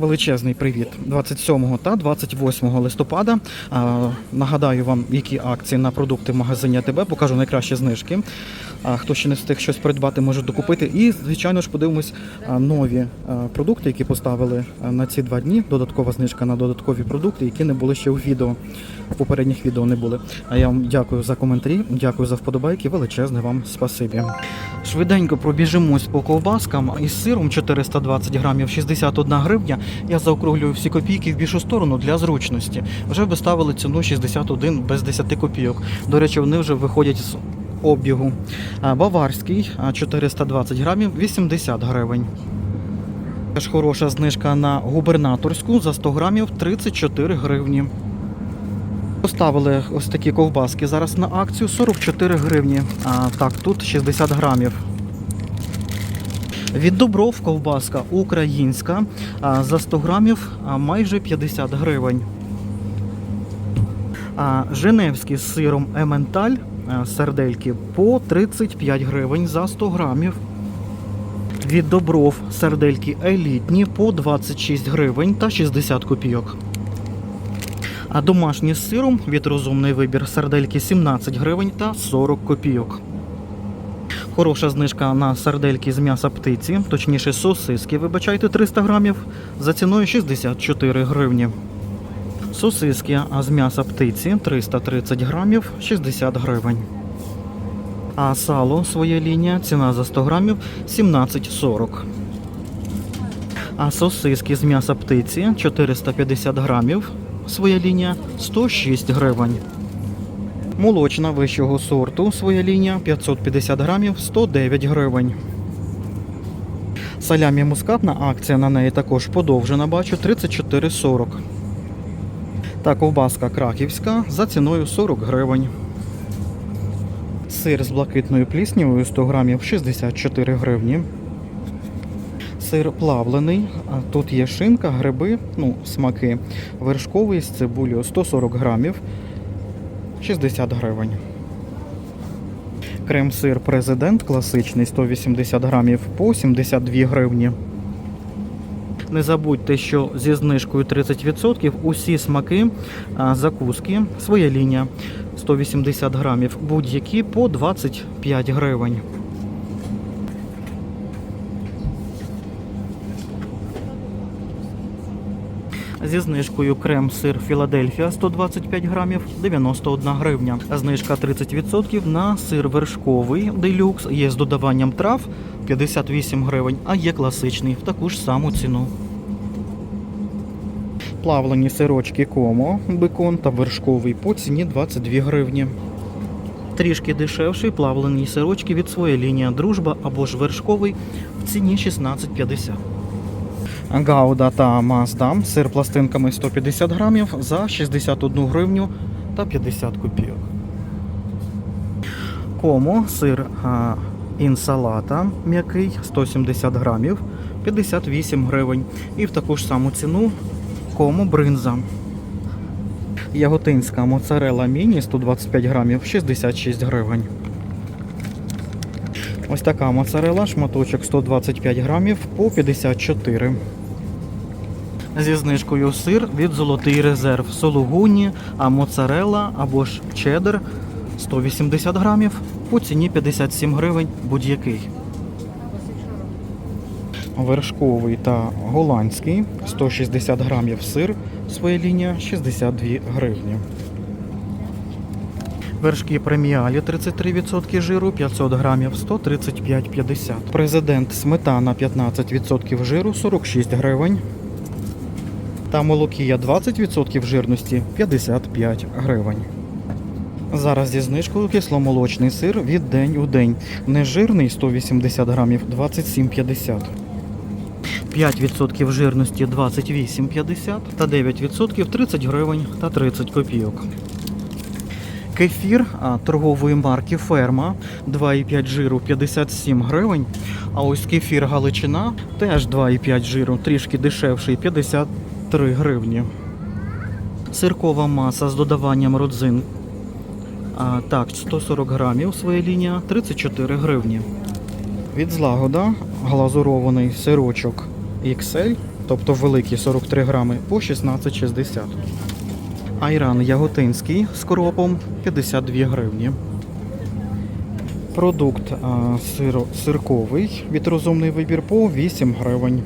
Величезний привіт 27 та 28 листопада. Нагадаю вам, які акції на продукти в магазині АТБ. Покажу найкращі знижки. А, хто ще не встиг щось придбати, може докупити. І, звичайно ж, подивимось нові продукти, які поставили на ці два дні. Додаткова знижка на додаткові продукти, які не були ще у відео. В попередніх відео не були. А я вам дякую за коментарі, дякую за вподобайки. Величезне вам спасибі. Швиденько пробіжимось по ковбаскам із сиром 420 грамів 61 гривня. Я заокруглюю всі копійки в більшу сторону для зручності. Вже виставили ціну 61 без 10 копійок. До речі, вони вже виходять з обігу. Баварський 420 грамів 80 гривень. Теж хороша знижка на губернаторську за 100 грамів 34 гривні. Поставили ось такі ковбаски зараз на акцію 44 гривні. А, так, тут 60 грамів. Від Добров ковбаска українська а, за 100 грамів а, майже 50 гривень. А, Женевський з сиром Ементаль а, сердельки по 35 гривень за 100 грамів. Від Добров сердельки елітні по 26 гривень та 60 копійок. А домашні з сиром від розумний вибір сардельки 17 гривень та 40 копійок. Хороша знижка на сардельки з м'яса птиці, точніше сосиски, вибачайте 300 грамів за ціною 64 гривні. Сосиски з м'яса птиці 330 грамів 60 гривень. А сало своя лінія, ціна за 100 грамів 17,40. А сосиски з м'яса птиці 450 грамів. Своя лінія 106 гривень. Молочна вищого сорту своя лінія 550 грамів 109 гривень. Салямі мускатна акція на неї також подовжена, бачу 34,40. Та ковбаска краківська за ціною 40 гривень. Сир з блакитною пліснявою 100 грамів 64 гривні. Сир плавлений. Тут є шинка, гриби, ну, смаки. Вершковий з цибулею 140 грамів 60 гривень. Крем-сир президент класичний 180 грамів по 72 гривні. Не забудьте, що зі знижкою 30% усі смаки, закуски, своя лінія 180 грамів, будь-які по 25 гривень. Зі знижкою крем-сир Філадельфія 125 грамів 91 гривня. Знижка 30% на сир вершковий делюкс є з додаванням трав 58 гривень, а є класичний в таку ж саму ціну. Плавлені сирочки комо, бекон та вершковий по ціні 22 гривні. Трішки дешевший плавлені сирочки від своєї лінії дружба або ж вершковий в ціні 16,50. Гауда та Мазда сир пластинками 150 грамів за 61 гривню та 50 копійок. Комо сир а, інсалата м'який 170 грамів 58 гривень. І в таку ж саму ціну комо бринза. Яготинська моцарела міні 125 грамів 66 гривень. Ось така моцарела, шматочок 125 грамів по 54. Зі знижкою сир від Золотий резерв сологуні, а моцарела або ж чеддер 180 грамів по ціні 57 гривень будь-який. Вершковий та голландський 160 грамів сир, своя лінія 62 гривні. Вершки преміалі 33% жиру 500 грамів 135,50. Президент сметана 15% жиру 46 гривень. Та молокія 20% жирності 55 гривень. Зараз зі знижкою кисломолочний сир від день у день. Нежирний 180 грамів 27,50. 5% жирності 28,50 та 9% 30 гривень та 30 копійок. Кефір торгової марки Ферма 2,5 жиру 57 гривень. А ось кефір Галичина теж 2,5 жиру, трішки дешевший 53 гривні. Сиркова маса з додаванням родзин. А, так, 140 грамів своя лінія 34 гривні. Від злагода глазурований сирочок XL тобто великі 43 грами, по 16,60. Айран яготинський з коропом 52 гривні. Продукт а, сиро, сирковий від розумний вибір по 8 гривень.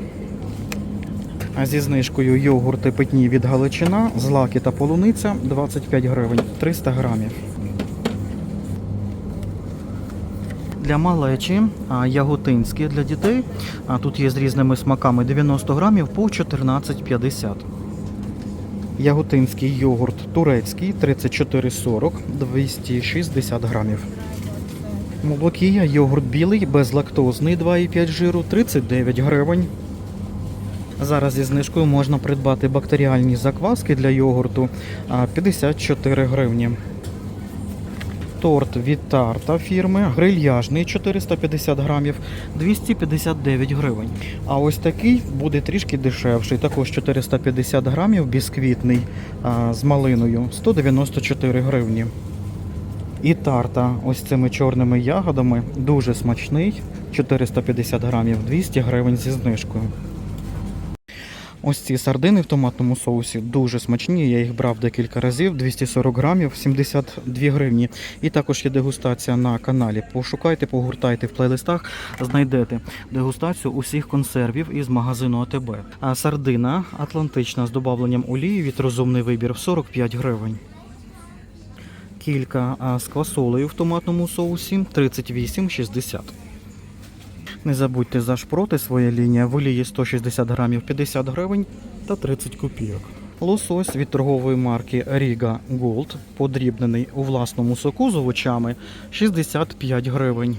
А зі знижкою йогурти питні від Галичина, злаки та полуниця 25 гривень 300 грамів. Для малечі яготинські для дітей. А тут є з різними смаками 90 грамів по 14,50. Яготинський йогурт турецький 34,40 260 грамів. Молокія йогурт білий безлактозний 2,5 жиру 39 гривень. Зараз зі знижкою можна придбати бактеріальні закваски для йогурту 54 гривні. Торт від тарта фірми грильяжний 450 грамів 259 гривень. А ось такий буде трішки дешевший, також 450 грамів бісквітний а, з малиною 194 гривні. І тарта ось цими чорними ягодами дуже смачний 450 грамів 200 гривень зі знижкою. Ось ці сардини в томатному соусі дуже смачні. Я їх брав декілька разів, 240 грамів, 72 гривні. І також є дегустація на каналі. Пошукайте, погуртайте в плейлистах, знайдете дегустацію усіх консервів із магазину АТБ. А сардина атлантична з додавленням олії від розумний вибір 45 гривень. Кілька з квасолею в томатному соусі 38,60. Не забудьте за шпроти своя лінія в олії 160 грамів 50 гривень та 30 копійок. Лосось від торгової марки Riga Gold, подрібнений у власному соку з овочами 65 гривень.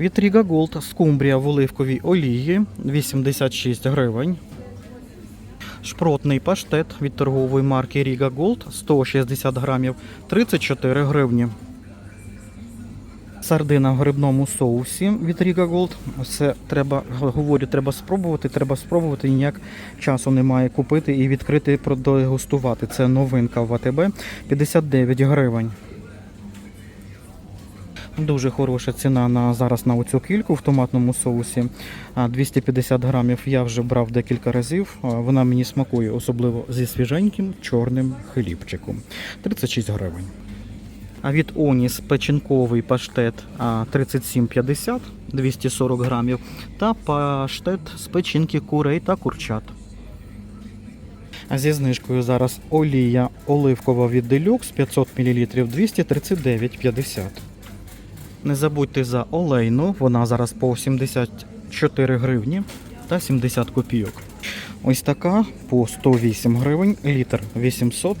Від Riga Gold скумбрія в оливковій олії 86 гривень. Шпротний паштет від торгової марки Riga Gold 160 грамів 34 гривні. Сардина в грибному соусі від Riga Gold. Це треба, говорю, треба спробувати, треба спробувати. Ніяк часу немає купити і відкрити продегустувати. Це новинка в АТБ 59 гривень. Дуже хороша ціна на зараз на оцю кільку в томатному соусі. 250 грамів я вже брав декілька разів. Вона мені смакує, особливо зі свіженьким чорним хлібчиком. 36 гривень. А від Оніс печінковий паштет 37,50 240 грамів та паштет з печінки курей та курчат. Зі знижкою зараз олія оливкова від Deluxe 500 мл 239,50. Не забудьте за олейну, вона зараз по 74 гривні та 70 копійок. Ось така по 108 гривень, літр 800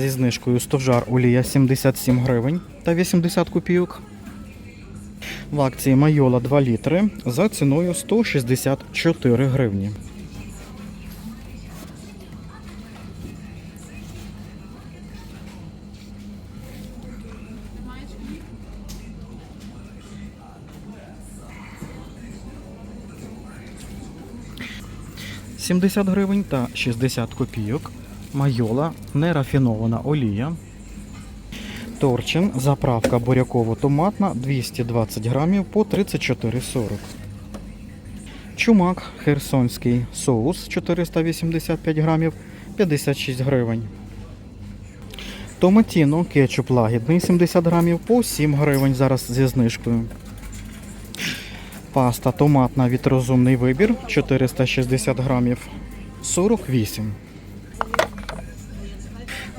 зі знижкою стожар олія 77 гривень та 80 копійок. В акції Майола 2 літри за ціною 164 гривні. «70 гривень та 60 копійок. Майола, нерафінована олія. Торчин, заправка буряково-томатна 220 грамів по 34,40. Чумак, херсонський соус 485 грамів 56 гривень. Томатіно, кетчуп лагідний 70 грамів по 7 гривень зараз зі знижкою. Паста томатна від розумний вибір 460 грамів 48.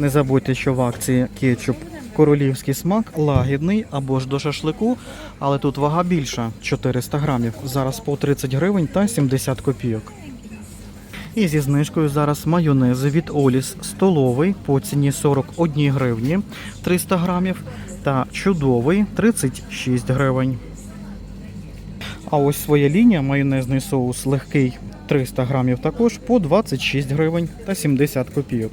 Не забудьте, що в акції кетчуп королівський смак лагідний або ж до шашлику, але тут вага більша 400 грамів. Зараз по 30 гривень та 70 копійок. І зі знижкою зараз майонез від Оліс столовий по ціні 41 гривні 300 грамів та чудовий 36 гривень. А ось своя лінія майонезний соус легкий 300 грамів також по 26 гривень та 70 копійок.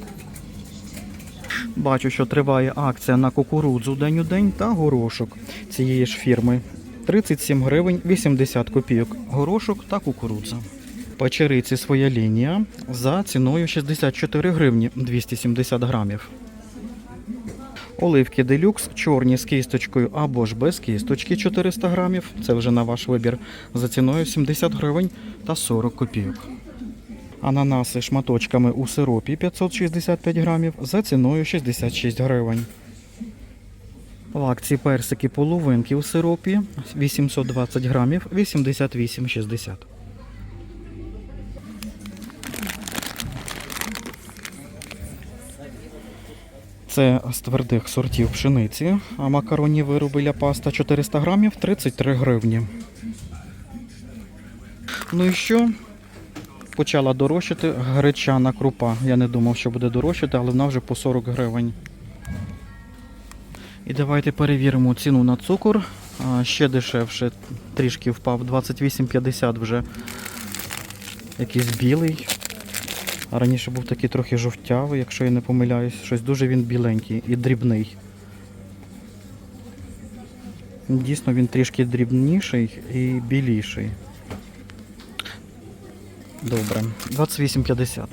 Бачу, що триває акція на кукурудзу день у день та горошок цієї ж фірми. 37 гривень 80 копійок. Горошок та кукурудза. Печериці своя лінія за ціною 64 гривні 270 грамів. Оливки делюкс, чорні з кісточкою або ж без кісточки 400 грамів. Це вже на ваш вибір. За ціною 70 гривень та 40 копійок. Ананаси шматочками у сиропі 565 грамів за ціною 66 гривень. В акції персики половинки у сиропі 820 грамів 88,60. Це з твердих сортів пшениці, а макаронні вироби ля паста 400 грамів 33 гривні. Ну і що? Почала дорожчати гречана крупа. Я не думав, що буде дорожчати, але вона вже по 40 гривень. І давайте перевіримо ціну на цукор. Ще дешевше трішки впав. 28,50 вже якийсь білий. Раніше був такий трохи жовтявий, якщо я не помиляюсь. Щось дуже він біленький і дрібний. Дійсно, він трішки дрібніший і біліший. Добре, 28,50.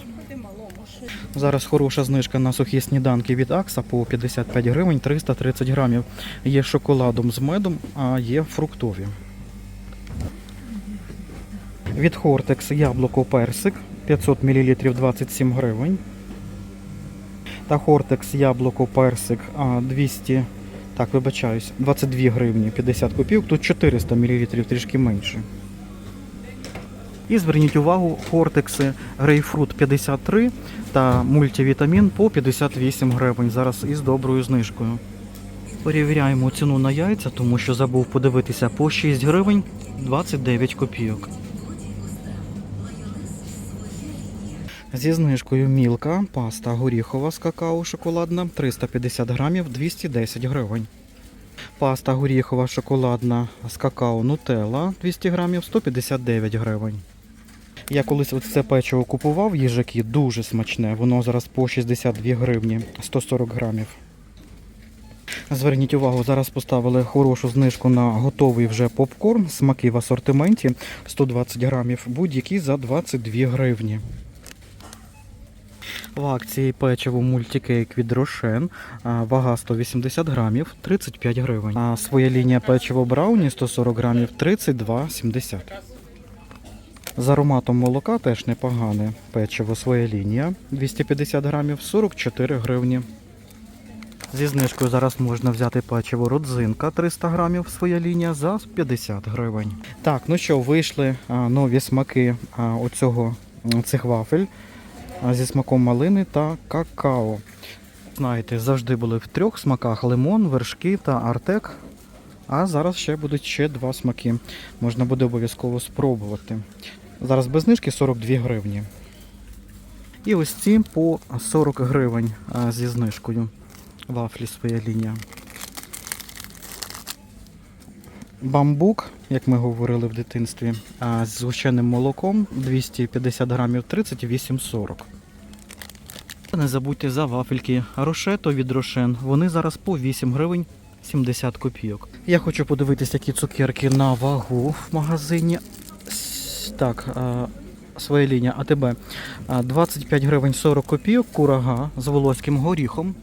Зараз хороша знижка на сухі сніданки від Акса по 55 гривень 330 грамів. Є шоколадом з медом, а є фруктові. Від Хортекс яблуко персик 500 мл 27 гривень. Та Хортекс яблуко персик 200, так, вибачаюсь, 22 гривні 50 копійок, тут 400 мл трішки менше. І зверніть увагу, хортекси грейпфрут 53 та мультивітамін по 58 гривень. Зараз із доброю знижкою. Перевіряємо ціну на яйця, тому що забув подивитися по 6 гривень 29 копійок. Зі знижкою мілка, паста горіхова з какао шоколадна 350 грамів 210 гривень. Паста горіхова шоколадна з какао нутелла 200 грамів 159 гривень. Я колись це печиво купував, їжаки, дуже смачне. Воно зараз по 62 гривні 140 грамів. Зверніть увагу, зараз поставили хорошу знижку на готовий вже попкорн, смаки в асортименті 120 грамів, будь-які за 22 гривні. В акції печиво мультикейк від Рошен, вага 180 грамів, 35 гривень. А своя лінія печиво Брауні 140 грамів, 32,70. З ароматом молока теж непогане. Печиво своя лінія 250 грамів, 44 гривні. Зі знижкою зараз можна взяти печиво родзинка 300 грамів, своя лінія за 50 гривень. Так, ну що, вийшли нові смаки оцього цих вафель зі смаком малини та какао. Знаєте, завжди були в трьох смаках: лимон, вершки та артек. А зараз ще будуть ще два смаки. Можна буде обов'язково спробувати. Зараз без знижки 42 гривні. І ось ці по 40 гривень зі знижкою. Вафлі своя лінія. Бамбук, як ми говорили в дитинстві, з згущеним молоком 250 грамів 38,40. Не забудьте за вафельки Рошето від Рошен. Вони зараз по 8 гривень 70 копійок. Я хочу подивитися, які цукерки на вагу в магазині. С- Так, а, своя лінія АТБ. 25 гривень 40 копійок, курага з волоським горіхом.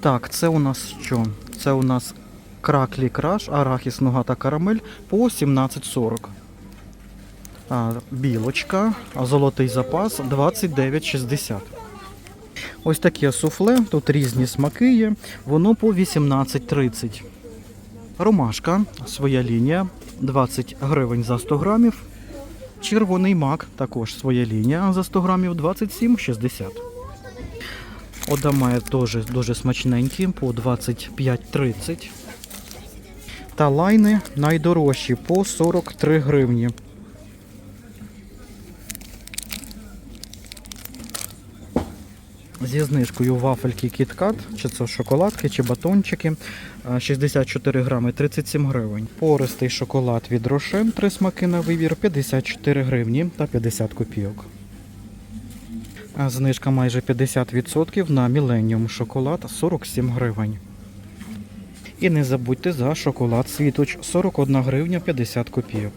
Так, це у нас що? Це у нас краклі краш, арахіс, нуга та карамель по 17,40. Білочка, золотий запас 29,60. Ось таке суфле, тут різні смаки є, воно по 18,30. Ромашка, своя лінія, 20 гривень за 100 грамів. Червоний мак, також своя лінія за 100 грамів 27,60. Одамає теж дуже смачненькі по 25,30. Та лайни найдорожчі по 43 гривні. Зі знижкою вафельки KitKat, чи це шоколадки, чи батончики. 64 грами 37 гривень. Пористий шоколад від Рошен, три смаки на вибір 54 гривні та 50 копійок. Знижка майже 50% на Millennium шоколад 47 гривень. І не забудьте за шоколад світоч 41 гривня 50 копійок.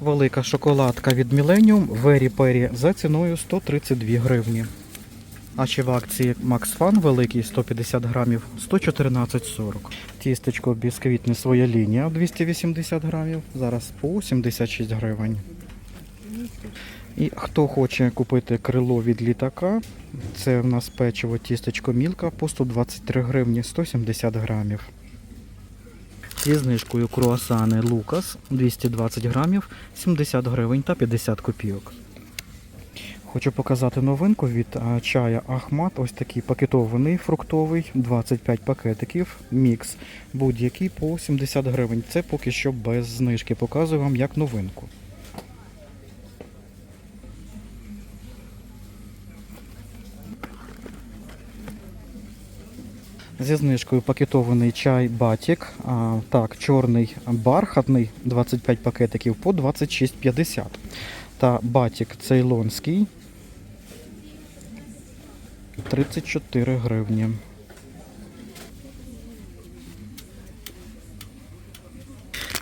Велика шоколадка від Millennium Very Perry за ціною 132 гривні. А ще в акції Max Fun великий 150 грамів 114,40. Тістечко бісквітне своя лінія 280 грамів. Зараз по 76 гривень. І хто хоче купити крило від літака, це в нас печиво тістечко мілка по 123 гривні 170 грамів. Зі знижкою круасани Лукас 220 грамів 70 гривень та 50 копійок. Хочу показати новинку від чая Ахмат. Ось такий пакетований фруктовий, 25 пакетиків, мікс будь-який по 70 гривень. Це поки що без знижки. Показую вам як новинку. Зі знижкою пакетований чай Батік. А, так, чорний бархатний 25 пакетиків по 26,50. Та Батік цейлонський 34 гривні.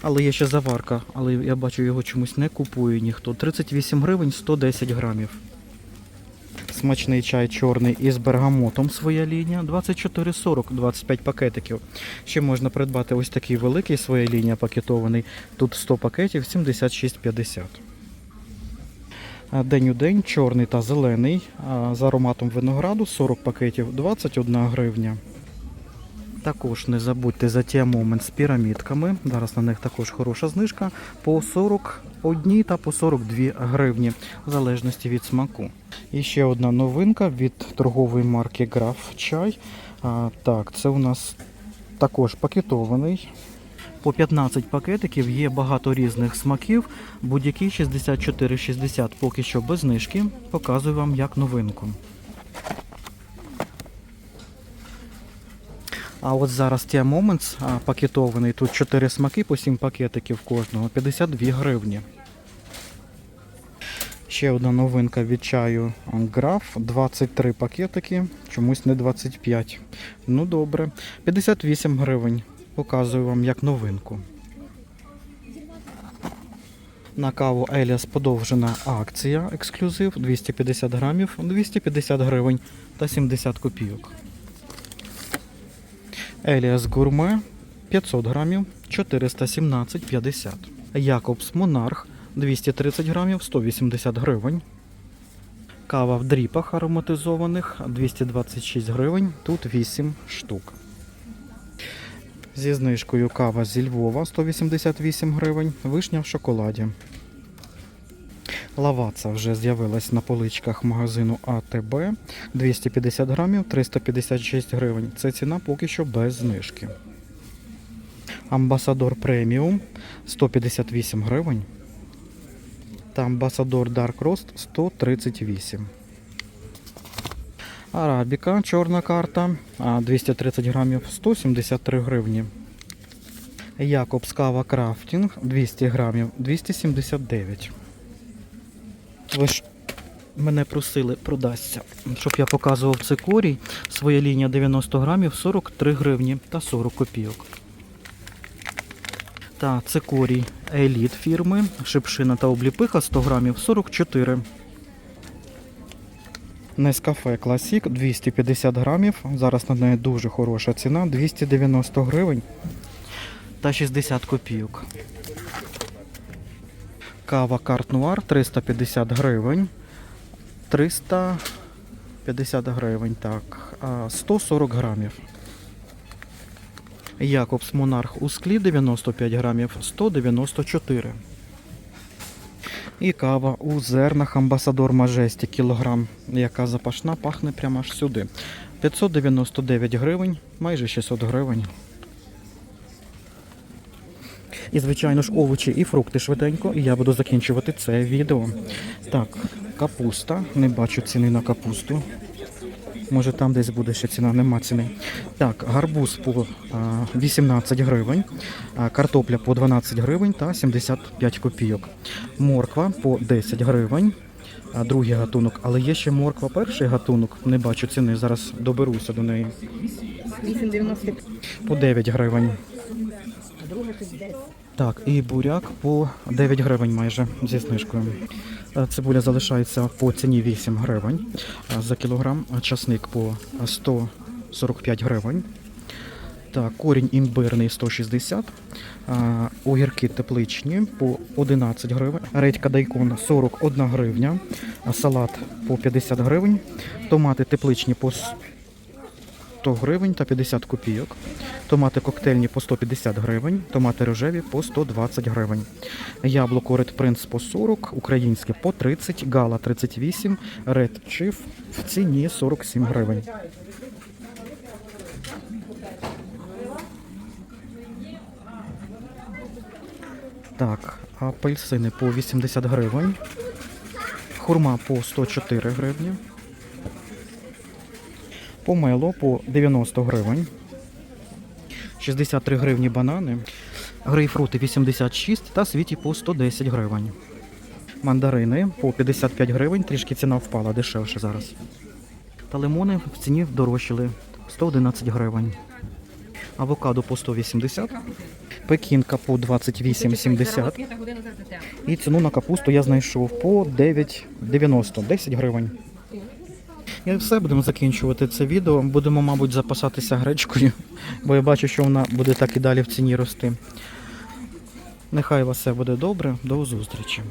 Але є ще заварка, але я бачу його чомусь не купує ніхто. 38 гривень 110 грамів. Смачний чай чорний із бергамотом своя лінія 24,40, 25 пакетиків. Ще можна придбати ось такий великий своя лінія пакетований. Тут 100 пакетів 76,50. День у день чорний та зелений з ароматом винограду 40 пакетів 21 гривня. Також не забудьте за ті момент з пірамідками. Зараз на них також хороша знижка по 41 та по 42 гривні, в залежності від смаку. І ще одна новинка від торгової марки Граф Чай. А, так, це у нас також пакетований. По 15 пакетиків є багато різних смаків. Будь-який 64,60 поки що без знижки. Показую вам як новинку. А от зараз Tia Moments пакетований. Тут 4 смаки по 7 пакетиків кожного, 52 гривні. Ще одна новинка від чаю Граф. 23 пакетики, чомусь не 25. Ну добре. 58 гривень. Показую вам як новинку. На каву Еліас подовжена акція ексклюзив 250 грамів, 250 гривень та 70 копійок. Еліас Гурме 500 грамів 417,50. Якобс Монарх 230 грамів 180 гривень. Кава в дріпах ароматизованих 226 гривень, тут 8 штук. Зі знижкою кава зі Львова 188 гривень, вишня в шоколаді. Лаваца вже з'явилась на поличках магазину АТБ 250 грамів 356 гривень. Це ціна поки що без знижки. Амбасадор преміум 158 гривень. Та амбасадор Dark Roast 138. Арабіка, чорна карта, 230 грамів 173 гривні. Якобс кава крафтінг 200 грамів 279. Ви ж мене просили продасться, щоб я показував цикорій. Своя лінія 90 грамів 43 гривні та 40 копійок. Та цикорій еліт фірми, шипшина та обліпиха 100 грамів 44. Нескафе Класік 250 грамів. Зараз на неї дуже хороша ціна 290 гривень та 60 копійок. Кава Карт Нуар 350 гривень. 350 гривень, так. 140 грамів. Якобс Монарх у склі 95 грамів 194. І кава у зернах Амбасадор Мажесті кілограм, яка запашна, пахне прямо аж сюди. 599 гривень, майже 600 гривень. І, звичайно ж, овочі і фрукти швиденько, і я буду закінчувати це відео. Так, капуста. Не бачу ціни на капусту. Може там десь буде ще ціна, нема ціни. Так, гарбуз по 18 гривень, картопля по 12 гривень та 75 копійок. Морква по 10 гривень. Другий гатунок, але є ще морква, перший гатунок, не бачу ціни, зараз доберуся до неї. 8,90, По 9 гривень. друга 10. Так, і буряк по 9 гривень майже зі знижкою. Е, Цибуля залишається по ціні 8 гривень е, за кілограм, часник по 145 гривень. Так, корінь імбирний 160, а, огірки тепличні по 11 гривень, редька дайкон 41 гривня, салат по 50 гривень, томати тепличні по 100 гривень та 50 копійок, томати коктейльні по 150 гривень, томати рожеві по 120 гривень, яблуко Red Prince по 40, українське по 30, гала 38, Red Chief в ціні 47 гривень. Так, апельсини по 80 гривень. Хурма по 104 гривні. Помело по 90 гривень. 63 гривні банани. Грейпфрути 86 та світі по 110 гривень. Мандарини по 55 гривень, трішки ціна впала дешевше зараз. Та лимони в ціні дорожчали 111 гривень. Авокадо по 180, пекінка по 28,70. І ціну на капусту я знайшов по 9,90, 10 гривень. І все, будемо закінчувати це відео. Будемо, мабуть, запасатися гречкою, бо я бачу, що вона буде так і далі в ціні рости. Нехай у вас все буде добре. До зустрічі.